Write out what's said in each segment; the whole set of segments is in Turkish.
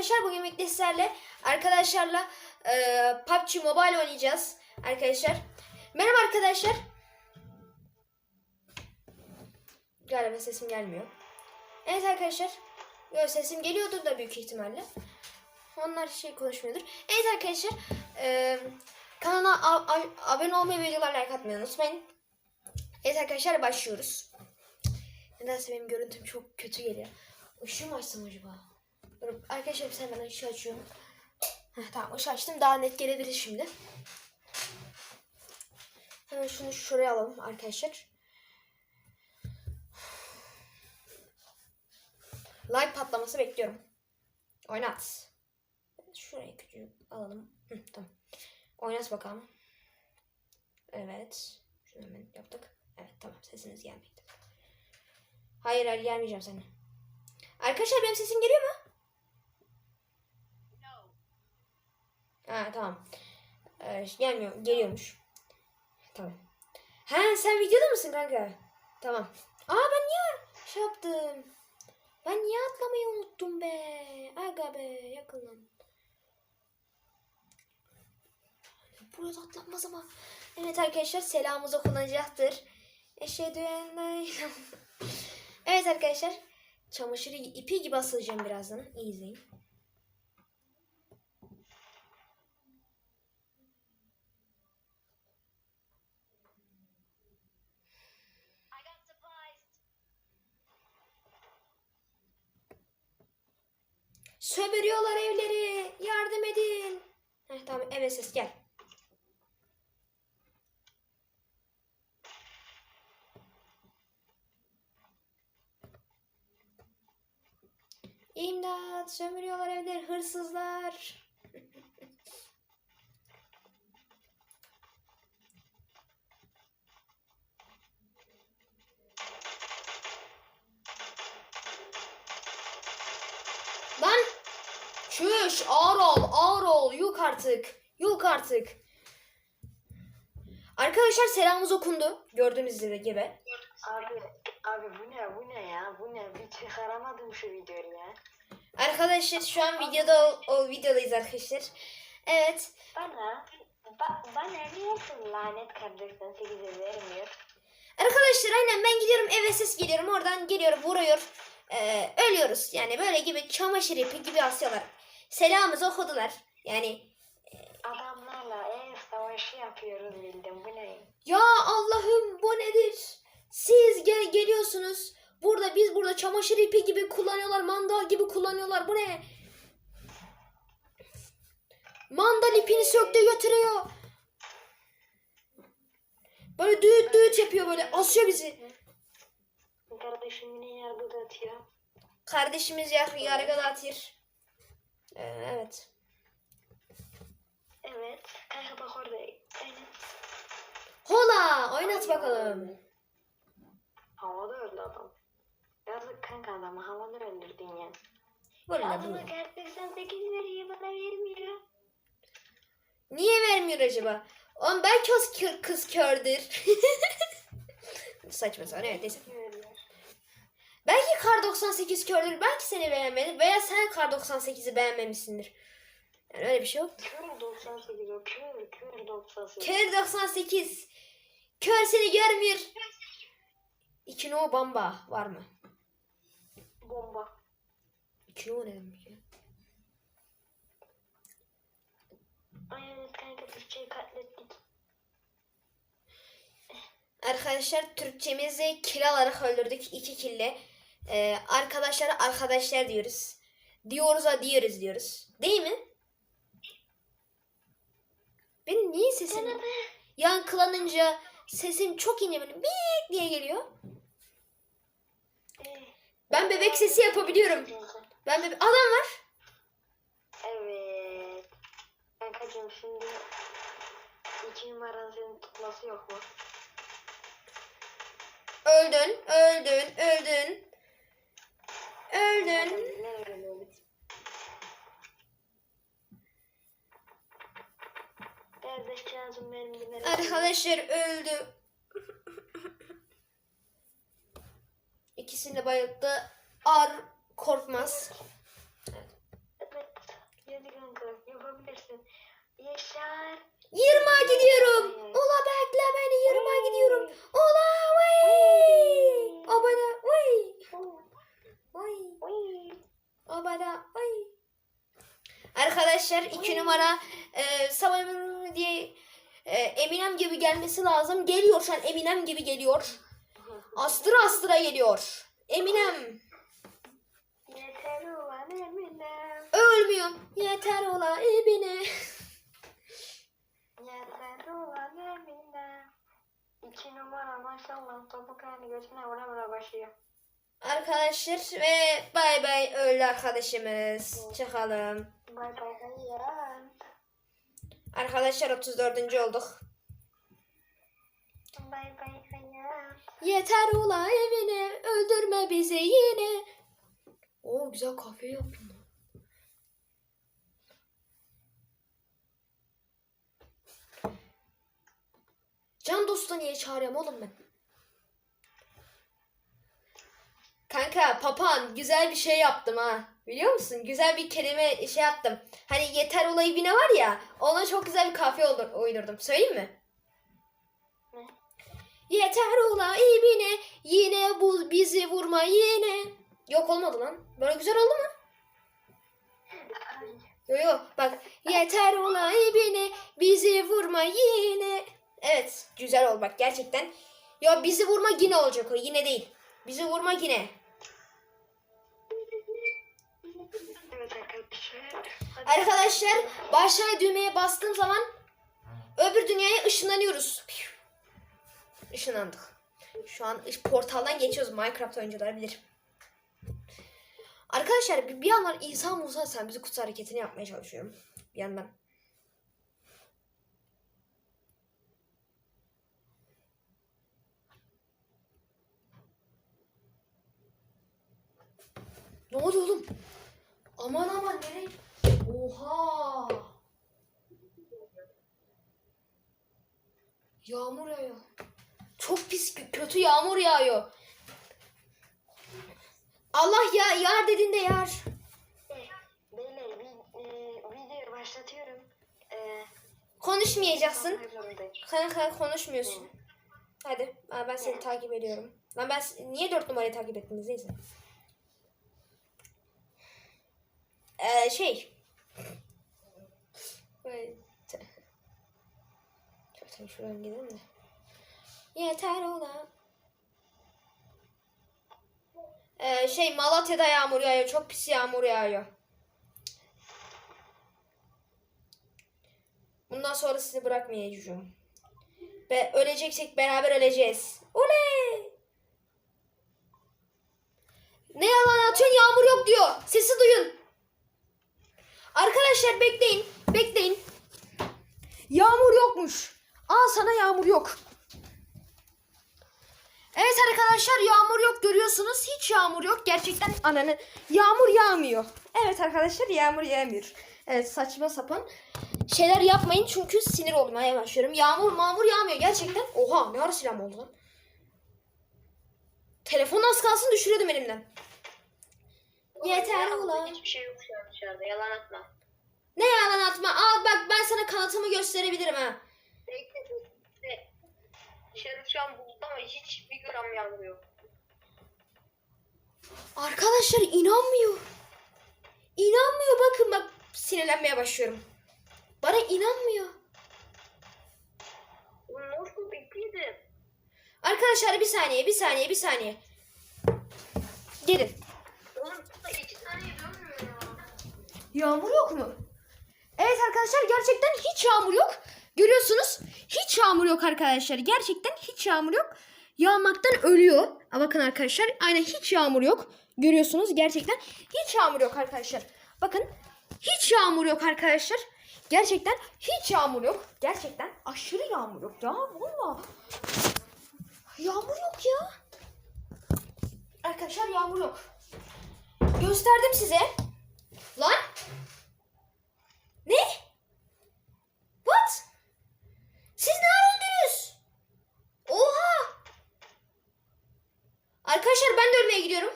arkadaşlar bugün birlikte arkadaşlarla e, PUBG Mobile oynayacağız arkadaşlar. Merhaba arkadaşlar. Galiba sesim gelmiyor. Evet arkadaşlar. Yok sesim geliyordur da büyük ihtimalle. Onlar şey konuşmuyordur. Evet arkadaşlar. E, kanala abone olmayı ve videolar like atmayı unutmayın. Evet arkadaşlar başlıyoruz. Nedense benim görüntüm çok kötü geliyor. Işığı mı açsam acaba? Dur, arkadaşlar saniye ben ışığı açıyorum. Heh, tamam ışığı açtım daha net gelebilir şimdi. Hemen şunu şuraya alalım arkadaşlar. Like patlaması bekliyorum. Oynat. Şurayı küçük alalım. Hı, tamam. Oynat bakalım. Evet. Şunu hemen yaptık. Evet tamam sesiniz gelmeyecek. Hayır hayır gelmeyeceğim sana. Arkadaşlar benim sesim geliyor mu? Ha tamam. Ee, gelmiyor. Geliyormuş. Tamam. Ha sen videoda mısın kanka? Tamam. Aa ben niye şey yaptım? Ben niye atlamayı unuttum be? Aga be yakından. Burada atlanmaz ama. Evet arkadaşlar selamımız okunacaktır. Eşhedü en la ilahe- Evet arkadaşlar. Çamaşırı ipi gibi asılacağım birazdan. İyi izleyin. Sömürüyorlar evleri. Yardım edin. Heh, tamam evet ses gel. İmdat sömürüyorlar evleri hırsızlar. Lan çüş ağır ol ağır ol yok artık yok artık. Arkadaşlar selamımız okundu gördüğünüz gibi. Abi, abi bu ne bu ne ya bu ne bir çıkaramadım şu videoyu ya. Arkadaşlar şu an videoda o, o videodayız arkadaşlar. Evet Bana ba, bana niye lanet kardeşten 8'e vermiyor? Arkadaşlar aynen ben gidiyorum eve ses geliyorum oradan geliyor vuruyor. Ee, ölüyoruz yani böyle gibi çamaşır ipi gibi asıyorlar. Selamımızı okudular. Yani Adamlarla ev savaşı yapıyoruz bildim bu ne? ya Allah'ım bu nedir? Siz gel geliyorsunuz. Burada biz burada çamaşır ipi gibi kullanıyorlar. Mandal gibi kullanıyorlar. Bu ne? Mandal ipini söktü götürüyor. Böyle düğüt düğüt yapıyor böyle. Asıyor bizi. Kardeşim yine yargı atıyor. Kardeşimiz yar yargı dağıtır. Ee, evet. Evet kanka bak orada. Aynen. Hola oynat bakalım. Havada öldü adam. Yazık kanka adamı havada öldürdün ya. Böyle Adama bunu. kardeşten 8 veriyor bana vermiyor. Niye vermiyor acaba? Oğlum belki o kız, kördür. Saçma sapan evet neyse. Kar 98 kördür. Belki seni beğenmedi. Veya sen kar 98'i beğenmemişsindir. Yani öyle bir şey yok. Kör 98 o kör kör 98. Kör 98. Kör seni görmüyor. İki no bamba var mı? Bomba. İki no ne demek ya? Ay evet kanka Türkçeyi katlettik. Arkadaşlar Türkçemizi kill alarak öldürdük. iki kille. Ee, arkadaşlara arkadaşlar diyoruz. Diyoruz ha diyoruz diyoruz. Değil mi? Benim niye sesim yankılanınca sesim çok ince böyle bik diye geliyor. Ben bebek sesi yapabiliyorum. Ben bebek... Adam var. Evet. Kankacığım şimdi iki numaranın senin tutması yok mu? Öldün, öldün, öldün öldün. Arkadaşlar öldü. İkisini de bayılttı. Ar korkmaz. Evet. Yaşar. Yirma gidiyorum. Ola bekle beni yirma gidiyorum. Ola Arkadaşlar iki numara e, Sabah diye e, Eminem gibi gelmesi lazım. Geliyor şu an Eminem gibi geliyor. Astıra astıra geliyor. Eminem. Yeter ulan Eminem. Ölmüyor. Yeter ola ibine. Yeter ulan Eminem. İki numara maşallah topuk hani götüne vura vura başlıyor. Arkadaşlar ve bay bay öyle arkadaşımız. Çıkalım. Bay bay hayat. Arkadaşlar 34. olduk. Bay bay hayat. Yeter ula evine öldürme bizi yine. Oo güzel kahve yaptım. lan. Can dosta niye çağırıyorum oğlum ben? Kanka papan güzel bir şey yaptım ha. Biliyor musun? Güzel bir kelime şey yaptım. Hani yeter olayı bine var ya. Ona çok güzel bir kafe olur, uydurdum. Söyleyeyim mi? Ne? Yeter ula ibine yine bul bizi vurma yine. Yok olmadı lan. Böyle güzel oldu mu? Yo yo bak yeter ula ibine bizi vurma yine. Evet güzel ol bak gerçekten. Ya bizi vurma yine olacak o yine değil. Bizi vurma yine. Arkadaşlar. Başa düğmeye bastığım zaman öbür dünyaya ışınlanıyoruz. Işınlandık. Şu an portaldan geçiyoruz. Minecraft oyuncuları bilir. Arkadaşlar bir, bir yandan İsa Musa sen bizi kutsal hareketini yapmaya çalışıyorum. Bir yandan. Ne oluyor oğlum? Aman aman nereye? Oha! Yağmur yağıyor. Çok pis kö- kötü yağmur yağıyor. Allah ya yar dediğinde yar. Beyler videoyu başlatıyorum. E, Konuşmayacaksın. Kanka konuşmuyorsun. Hadi ben seni takip ediyorum. Lan ben niye dört numarayı takip ettiniz neyse. Ee, şey. Sen şuradan gidelim de. Yeter ola. Ee, şey Malatya'da yağmur yağıyor. Çok pis yağmur yağıyor. Bundan sonra sizi bırakmayacağım. Ve öleceksek beraber öleceğiz. Oley! Ne yalan atıyorsun yağmur yok diyor. Sesi duyun. Arkadaşlar bekleyin. Bekleyin. Yağmur yokmuş. Al sana yağmur yok. Evet arkadaşlar yağmur yok görüyorsunuz. Hiç yağmur yok. Gerçekten ananı yağmur yağmıyor. Evet arkadaşlar yağmur yağmıyor. Evet saçma sapan şeyler yapmayın çünkü sinir olmaya başlıyorum. Yağmur mağmur yağmıyor gerçekten. Oha ne ara silahım oldu lan. Telefon az kalsın düşürüyordum elimden. Yeter ulan. Hiçbir şey yok şu an dışarıda. Yalan atma. Ne yalan atma. Al bak ben sana kanıtımı gösterebilirim ha. Dışarı şu an bulutlu ama hiç bir gram yağmur yok. Arkadaşlar inanmıyor. İnanmıyor bakın bak sinirlenmeye başlıyorum. Bana inanmıyor. Nasıl bekliyordum? Arkadaşlar bir saniye bir saniye bir saniye. Gelin. Oğlum burada iki tane dönmüyor ya. Yağmur yok mu? Evet arkadaşlar gerçekten hiç yağmur yok. Görüyorsunuz hiç yağmur yok arkadaşlar. Gerçekten hiç yağmur yok. Yağmaktan ölüyor. Bakın arkadaşlar aynen hiç yağmur yok. Görüyorsunuz gerçekten hiç yağmur yok arkadaşlar. Bakın hiç yağmur yok arkadaşlar. Gerçekten hiç yağmur yok. Gerçekten aşırı yağmur yok ya. Valla. Yağmur yok ya. Arkadaşlar yağmur yok. Gösterdim size. Lan. Ne? What? Siz ne öldünüz? Oha! Arkadaşlar ben de ölmeye gidiyorum.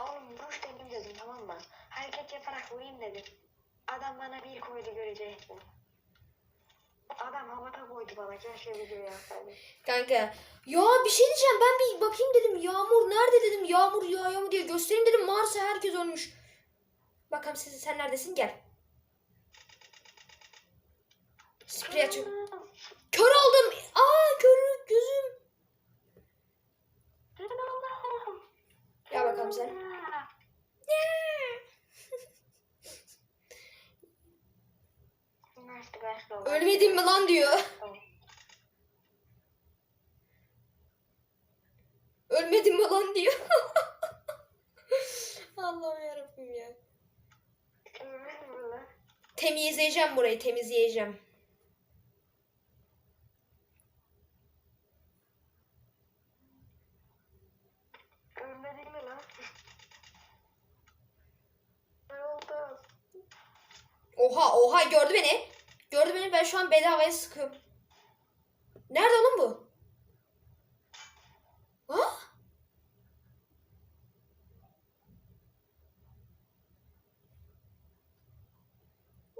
Oğlum boş döndüm dedim tamam mı? Hareket yaparak vurayım dedim. Adam bana bir koydu göreceksin. Koydu bana. Keşke video yapsaydım. Kanka ya bir şey diyeceğim ben bir bakayım dedim yağmur nerede dedim yağmur yağıyor mu diye göstereyim dedim Mars'a herkes ölmüş. Bakalım siz, sen neredesin gel. Sprey açıyorum. Kör oldum. Aa kör gözüm. Gel bakalım sen. Ölmedin mi lan diyor. Ölmedin mi lan diyor. Allah'ım yarabbim ya. Ölmedin mi lan? Temizleyeceğim burayı temizleyeceğim. Oha oha gördü beni. Gördü beni ben şu an bedavaya sıkıyorum. Nerede oğlum bu? Ha?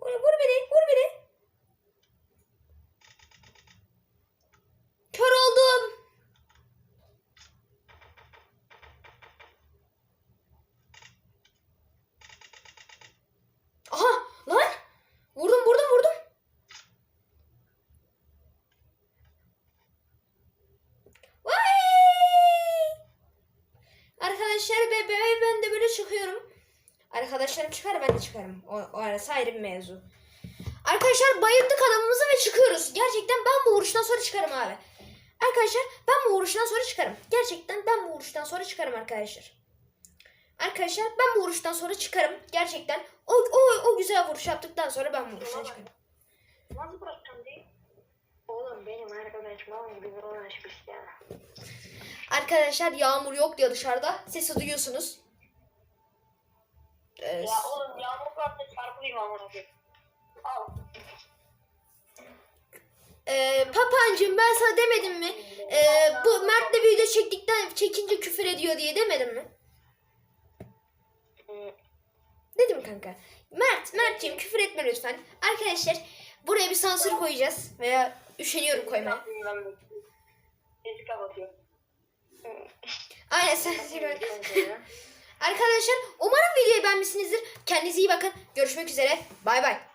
Vur, vur beni, vur beni. Kör oldum. Aha lan. Vurdum vurdum vurdum. Vay! Arkadaşlar be, be, ben de böyle çıkıyorum. Arkadaşlarım çıkar ben de çıkarım. O, o arası ayrı bir mevzu. Arkadaşlar bayıldık adamımızı ve çıkıyoruz. Gerçekten ben bu vuruştan sonra çıkarım abi. Arkadaşlar ben bu vuruştan sonra çıkarım. Gerçekten ben bu vuruştan sonra çıkarım arkadaşlar. Arkadaşlar ben bu vuruştan sonra çıkarım. Gerçekten o, o, o güzel vuruş yaptıktan sonra ben bu vuruştan çıkarım. Nasıl bıraktın değil? Oğlum benim arkadaşım onun gibi uğraşmış ya. Arkadaşlar yağmur yok diyor dışarıda. Sesi duyuyorsunuz. Ee, Ya oğlum yağmur varsa çarpılayım amına koyayım. Al. e, Papancığım ben sana demedim mi? E, bu Mert'le video çektikten çekince küfür ediyor diye demedim mi? Dedim kanka. Mert, Mert'ciğim küfür etme lütfen. Arkadaşlar buraya bir sansür koyacağız. Veya üşeniyorum koymaya. Sesi kapatıyorum. Aynen koy. Arkadaşlar umarım videoyu beğenmişsinizdir. Kendinize iyi bakın. Görüşmek üzere. Bay bay.